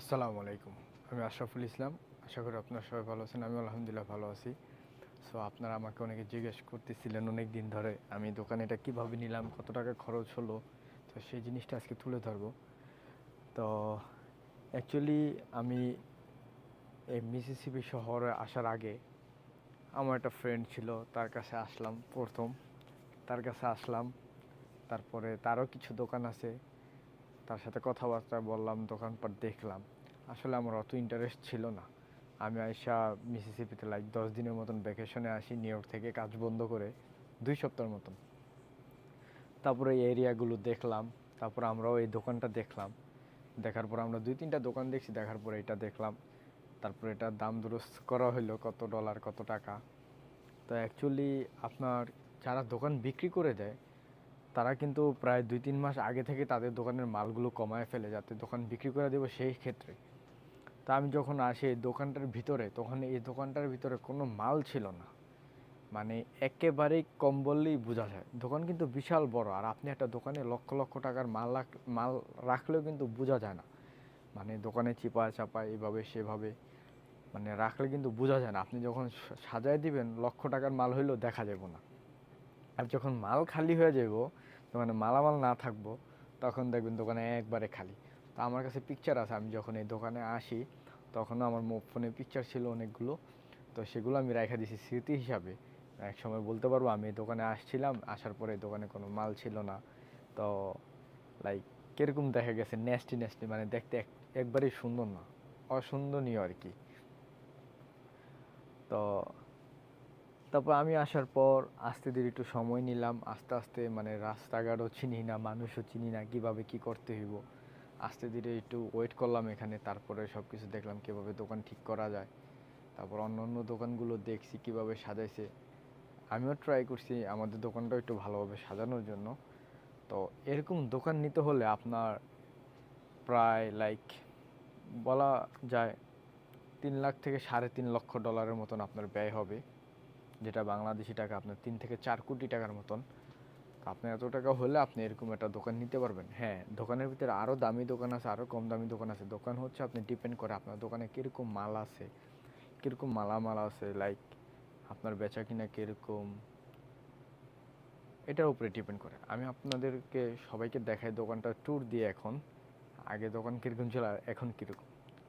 আসসালামু আলাইকুম। আমি আশরাফুল ইসলাম। আশা করি আপনারা সবাই ভালো আছেন। আমি আলহামদুলিল্লাহ ভালো আছি। সো আপনারা আমাকে অনেকে জিজ্ঞেস করতেছিলেন অনেক দিন ধরে, আমি দোকানে এটা কীভাবে নিলাম, কত টাকা খরচ হলো? তো সেই জিনিসটা আজকে তুলে ধরবো। তো অ্যাকচুয়ালি আমি এই মিসিসিপি শহরে আসার আগে আমার একটা ফ্রেন্ড ছিল, তার কাছে আসলাম প্রথম। তার কাছে আসলাম। তারপরে তারও কিছু দোকান আছে। তার সাথে কথাবার্তা বললাম, দোকানপাট দেখলাম। আসলে আমার অত ইন্টারেস্ট ছিল না। আমি আইসা মিসিসিপিতে লাইক দশ দিনের মতন ভ্যাকেশনে আসি নিউ ইয়র্ক থেকে কাজ বন্ধ করে দুই সপ্তাহের মতন। তারপরে এই এরিয়াগুলো দেখলাম, তারপর আমরাও এই দোকানটা দেখলাম। দেখার পর আমরা দুই তিনটা দোকান দেখছি, দেখার পরে এটা দেখলাম। তারপরে এটার দাম দুরস্ত করা হলো কত ডলার কত টাকা। তো অ্যাকচুয়ালি আপনার যারা দোকান বিক্রি করে দেয় তারা কিন্তু প্রায় দুই তিন মাস আগে থেকে তাদের দোকানের মালগুলো কমায় ফেলে, যাতে দোকান বিক্রি করে দেবো সেই ক্ষেত্রে। তা আমি যখন আসি এই দোকানটার ভিতরে, তখন এই দোকানটার ভিতরে কোনো মাল ছিল না। মানে একেবারেই কম বললেই বোঝা যায়। দোকান কিন্তু বিশাল বড়, আর আপনি একটা দোকানে লক্ষ লক্ষ টাকার মাল রাখ- মাল রাখলেও কিন্তু বোঝা যায় না। মানে দোকানে চিপা চাপা এভাবে সেভাবে মানে রাখলে কিন্তু বোঝা যায় না। আপনি যখন সাজায় দিবেন, লক্ষ টাকার মাল হইলেও দেখা যাবে না। আর যখন মাল খালি হয়ে যাব দোকানে মালামাল না থাকব, তখন দেখবেন দোকানে একবারে খালি। তো আমার কাছে পিকচার আছে, আমি যখন এই দোকানে আসি, তখনও আমার ফোনে পিকচার ছিল অনেকগুলো। তো সেগুলো আমি রেখে দিছি স্মৃতি হিসাবে। এক সময় বলতে পারব, আমি এই দোকানে আসছিলাম, আসার পরে দোকানে কোনো মাল ছিল না। তো লাইক কীরকম দেখা গেছে নেস্টি নেস্টি মানে দেখতে এক একবারেই সুন্দর না। অসুন্দরনীয় আর কি। তো তারপর আমি আসার পর আস্তে ধীরে একটু সময় নিলাম। আস্তে আস্তে মানে রাস্তাঘাটও চিনি না, মানুষও চিনি না কীভাবে কী করতে হইব। আস্তে ধীরে একটু ওয়েট করলাম এখানে, তারপরে সব কিছু দেখলাম কীভাবে দোকান ঠিক করা যায়। তারপর অন্য অন্য দোকানগুলো দেখছি কীভাবে সাজাইছে। আমিও ট্রাই করছি আমাদের দোকানটাও একটু ভালোভাবে সাজানোর জন্য। তো এরকম দোকান নিতে হলে আপনার প্রায় লাইক বলা যায় তিন লাখ থেকে সাড়ে তিন লক্ষ ডলারের মতন আপনার ব্যয় হবে। যেটা বাংলাদেশি টাকা, আপনার তিন থেকে চার কোটি টাকার মতন। তো আপনার এত টাকা হলে আপনি এরকম একটা দোকান নিতে পারবেন। হ্যাঁ দোকানের ভিতরে আরও দামি দোকান আছে আরও কম দামি দোকান আছে। দোকান হচ্ছে আপনি ডিপেন্ড করে আপনার দোকানে কীরকম মাল আছে, কীরকম মালামাল আছে লাইক আপনার বেচা কিনা কীরকম। এটার উপরে ডিপেন্ড করে। আমি আপনাদেরকে সবাইকে দেখাই দোকানটা ট্যুর দিয়ে এখন। আগে দোকান কীরকম ছিল এখন কীরকম।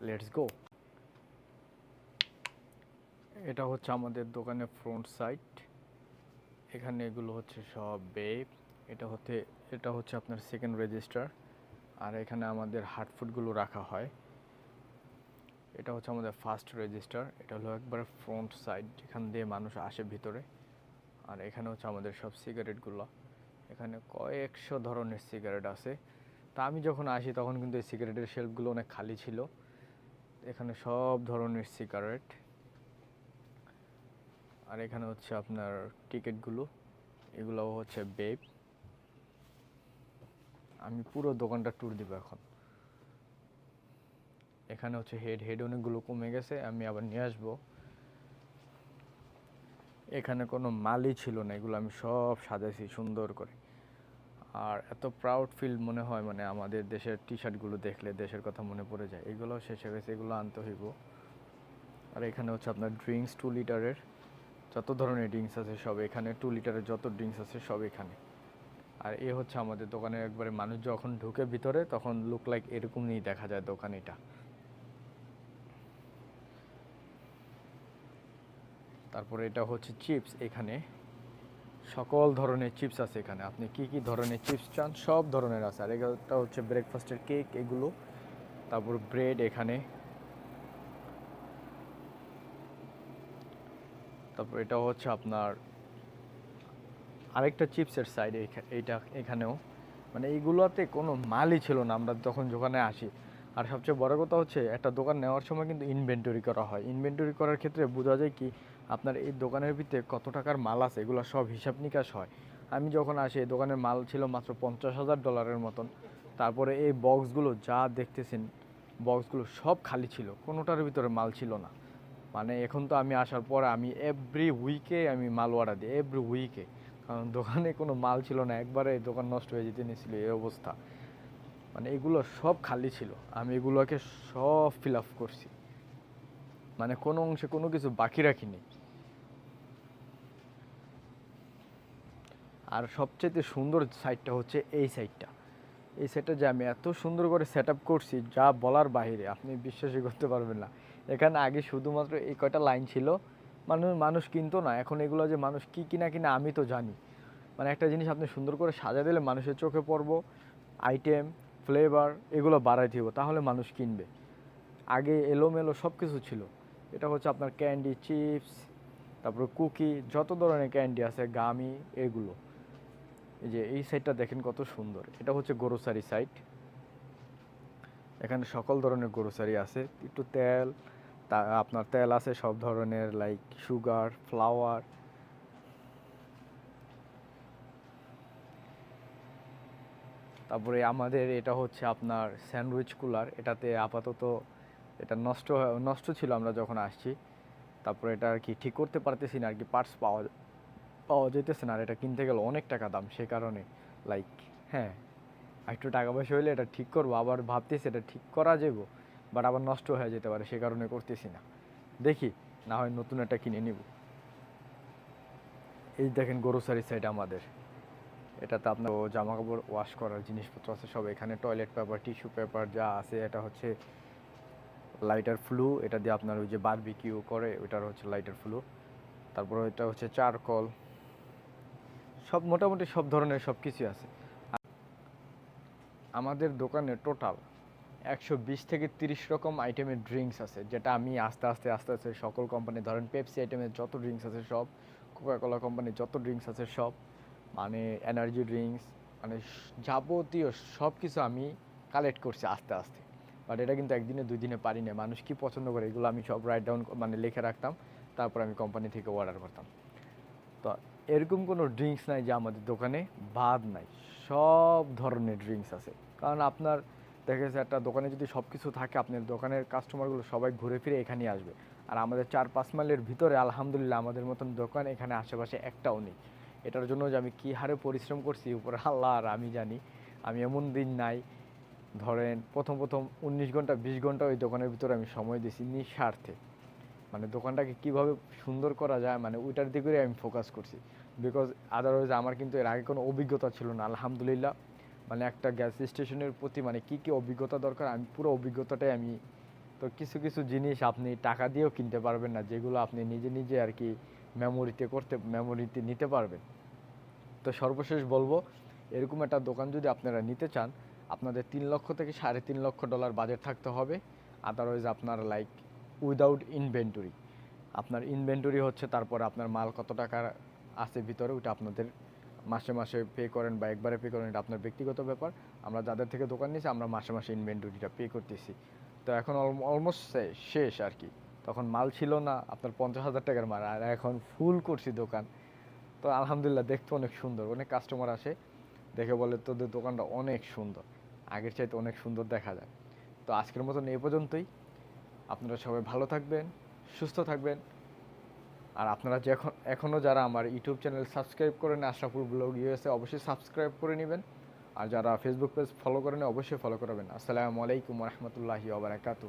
লেটস গো এটা হচ্ছে আমাদের দোকানের ফ্রন্ট সাইড এখানে এগুলো হচ্ছে সব বেব এটা হচ্ছে এটা হচ্ছে আপনার সেকেন্ড রেজিস্টার আর এখানে আমাদের হার্টফুডগুলো রাখা হয়। এটা হচ্ছে আমাদের ফার্স্ট রেজিস্টার এটা হলো একবারে ফ্রন্ট সাইড যেখান দিয়ে মানুষ আসে ভিতরে। আর এখানে হচ্ছে আমাদের সব সিগারেটগুলো এখানে কয়েকশো ধরনের সিগারেট আছে। তা আমি যখন আসি তখন কিন্তু এই সিগারেটের শেলফগুলো অনেক খালি ছিল। এখানে সব ধরনের সিগারেট আর এখানে হচ্ছে আপনার টিকিটগুলো এগুলো হচ্ছে বেব আমি পুরো দোকানটা ট্যুর দিব এখন। এখানে হচ্ছে হেড হেড অনেকগুলো কমে গেছে, আমি আবার নিয়ে আসব। এখানে কোনো মালই ছিল না, এগুলো আমি সব সাজাইছি সুন্দর করে। আর এত প্রাউড ফিল মনে হয় মানে আমাদের দেশের টি শার্টগুলো দেখলে দেশের কথা মনে পড়ে যায়। এগুলো শেষ হয়ে গেছে, এগুলো আনতে হইব। আর এখানে হচ্ছে আপনার ড্রিঙ্কস টু লিটারের যত ধরনের ড্রিঙ্কস আছে সব এখানে টু লিটারের যত ড্রিঙ্কস আছে সব এখানে। আর এ হচ্ছে আমাদের দোকানে একবারে মানুষ যখন ঢুকে ভিতরে, তখন লুক লাইক এরকম এরকমই দেখা যায় দোকান এটা তারপরে এটা হচ্ছে চিপস এখানে। সকল ধরনের চিপস আছে এখানে। আপনি কি কি ধরনের চিপস চান? সব ধরনের আছে। আর এটা হচ্ছে ব্রেকফাস্টের কেক এগুলো। তারপর ব্রেড এখানে। তারপর এটা হচ্ছে আপনার আরেকটা চিপসের সাইড এইটা এখানেও। মানে এইগুলোতে কোনো মালই ছিল না, আমরা যখন দোকানে আসি। আর সবচেয়ে বড় কথা হচ্ছে, একটা দোকান নেওয়ার সময় কিন্তু ইনভেন্টরি করা হয়। ইনভেন্টরি করার ক্ষেত্রে বোঝা যায় কি, আপনার এই দোকানের ভিতরে কত টাকার মাল আছে, এগুলো সব হিসাব নিকাশ হয়। আমি যখন আসি, এই দোকানের মাল ছিল মাত্র পঞ্চাশ হাজার ডলারের মতন। তারপরে এই বক্সগুলো যা দেখতেছেন বক্সগুলো সব খালি ছিল, কোনোটার ভিতরে মাল ছিল না। মানে এখন তো আমি আসার পর আমি এভরি উইকে আমি মাল অর্ডার দিই এভরি উইকে কারণ দোকানে কোনো মাল ছিল না, একবারে দোকান নষ্ট হয়ে যেতে নিয়েছিল, এই অবস্থা। মানে এগুলো সব খালি ছিল, আমি এগুলোকে সব ফিল আপ করছি। মানে কোনো অংশে কোনো কিছু বাকি রাখিনি। আর সবচেয়ে সুন্দর সাইডটা হচ্ছে এই সাইডটা এই সাইডটা যে আমি এত সুন্দর করে সেট করছি, যা বলার বাইরে আপনি বিশ্বাসই করতে পারবেন না। এখানে আগে শুধুমাত্র এই কয়টা লাইন ছিল, মানুষ মানুষ কিনতো না। এখন এগুলো যে মানুষ কি কিনা কিনা আমি তো জানি। মানে একটা জিনিস আপনি সুন্দর করে সাজা দিলে মানুষের চোখে পড়ব আইটেম ফ্লেভার এগুলো বাড়াই দিব তাহলে মানুষ কিনবে। আগে এলোমেলো সব কিছু ছিল। এটা হচ্ছে আপনার ক্যান্ডি চিপস তারপরে কুকি যত ধরনের ক্যান্ডি আছে গামি এগুলো। এই যে এই সাইডটা দেখেন কত সুন্দর। এটা হচ্ছে গ্রোসারি সাইট এখানে সকল ধরনের গ্রোসারি আছে। একটু তেল, তা, আপনার তেল আছে সব ধরনের লাইক সুগার ফ্লাওয়ার তারপরে আমাদের এটা হচ্ছে আপনার স্যান্ডউইচ কুলার এটাতে আপাতত এটা নষ্ট নষ্ট ছিল আমরা যখন আসছি। তারপরে এটা আর কি ঠিক করতে পারতেছি না, আর কি পার্টস পাওয়া পাওয়া যেতেছে না, আর এটা কিনতে গেলে অনেক টাকা দাম সে কারণে লাইক হ্যাঁ। একটু টাকা পয়সা হইলে এটা ঠিক করব, আবার ভাবতেছি এটা ঠিক করা যাব বাট আবার নষ্ট হয়ে যেতে পারে, সে কারণে করতেছি না। দেখি, না হয় নতুন একটা কিনে নিব। এই দেখেন গ্রোসারি সাইড আমাদের। এটাতে আপনার জামা কাপড় ওয়াশ করার জিনিসপত্র আছে, সব এখানে টয়লেট পেপার টিস্যু পেপার যা আছে, এটা হচ্ছে লাইটার ফ্লু এটা দিয়ে আপনার ওই যে বারবিকিউ করে, ওইটার হচ্ছে লাইটার ফ্লু তারপর এটা হচ্ছে চারকল সব মোটামুটি সব ধরনের সব কিছুই আছে। আমাদের দোকানে টোটাল একশো বিশ থেকে তিরিশ রকম আইটেমের ড্রিঙ্কস আছে, যেটা আমি আস্তে আস্তে আস্তে আস্তে সকল কোম্পানি ধরেন পেপসি আইটেমের যত ড্রিঙ্কস আছে সব কোকাকোলা কোম্পানির যত ড্রিঙ্কস আছে সব মানে এনার্জি ড্রিঙ্কস মানে যাবতীয় সব কিছু আমি কালেক্ট করছি আস্তে আস্তে। বাট এটা কিন্তু একদিনে দুই দিনে পারি না। মানুষ কি পছন্দ করে? এগুলো আমি সব রাইট ডাউন মানে লিখে রাখতাম, তারপর আমি কোম্পানি থেকে অর্ডার করতাম। তো এরকম কোনো ড্রিঙ্কস নাই যে আমাদের দোকানে বাদ নাই। সব ধরনের ড্রিঙ্কস আছে। কারণ আপনার দেখা যাচ্ছে একটা দোকানে যদি সব কিছু থাকে, আপনার দোকানের কাস্টমারগুলো সবাই ঘুরে ফিরে এখানেই আসবে। আর আমাদের চার পাঁচ মাইলের ভিতরে আলহামদুলিল্লাহ আমাদের মতন দোকান, এখানে আশেপাশে একটাও নেই। এটার জন্য যে আমি কী হারে পরিশ্রম করছি উপরে আল্লাহ আর আমি জানি। আমি এমন দিন নাই, ধরেন প্রথম প্রথম উনিশ ঘণ্টা, বিশ ঘণ্টা ওই দোকানের ভিতরে আমি সময় দিয়েছি নিঃস্বার্থে। মানে দোকানটাকে কীভাবে সুন্দর করা যায় মানে ওইটার দিকে আমি ফোকাস করছি। বিকজ আদারওয়াইজ আমার কিন্তু এর আগে কোনো অভিজ্ঞতা ছিল না, আলহামদুলিল্লাহ। মানে একটা গ্যাস স্টেশনের প্রতি মানে কি কি অভিজ্ঞতা দরকার, আমি পুরো অভিজ্ঞতাটাই আমি, তো কিছু কিছু জিনিস আপনি টাকা দিয়েও কিনতে পারবেন না, যেগুলো আপনি নিজে নিজে আর কি মেমোরিতে করতে মেমোরিতে নিতে পারবেন। তো সর্বশেষ বলব, এরকম একটা দোকান যদি আপনারা নিতে চান, আপনাদের তিন লক্ষ থেকে সাড়ে তিন লক্ষ ডলার বাজেট থাকতে হবে। আদারওয়াইজ আপনার লাইক উইদাউট ইনভেন্টরি আপনার ইনভেন্টরি হচ্ছে, তারপর আপনার মাল কত টাকার আছে ভিতরে ওটা আপনাদের মাসে মাসে পে করেন বা একবারে পে করেন, এটা আপনার ব্যক্তিগত ব্যাপার। আমরা যাদের থেকে দোকান নিয়েছি, আমরা মাসে মাসে ইনভেন্টরিটা পে করতেছি। তো এখন অলমোস্ট শেষ আর কি। তখন মাল ছিল না, আপনার পঞ্চাশ হাজার টাকার মাল, আর এখন ফুল করছি দোকান। তো আলহামদুলিল্লাহ দেখতে অনেক সুন্দর, অনেক কাস্টমার আসে, দেখে বলে তোদের দোকানটা অনেক সুন্দর। আগের চাইতে অনেক সুন্দর দেখা যায়। তো আজকের মতন এই পর্যন্তই। আপনারা সবাই ভালো থাকবেন, সুস্থ থাকবেন। আর আপনারা যে এখন এখনও যারা আমার ইউটিউব চ্যানেল সাবস্ক্রাইব করেন আশরাফুল ব্লগ ইউএসএ অবশ্যই সাবস্ক্রাইব করে নেবেন। আর যারা ফেসবুক পেজ ফলো করেন অবশ্যই ফলো করবেন। আসসালামু আলাইকুম রহমতুল্লাহি ওবরাকাতু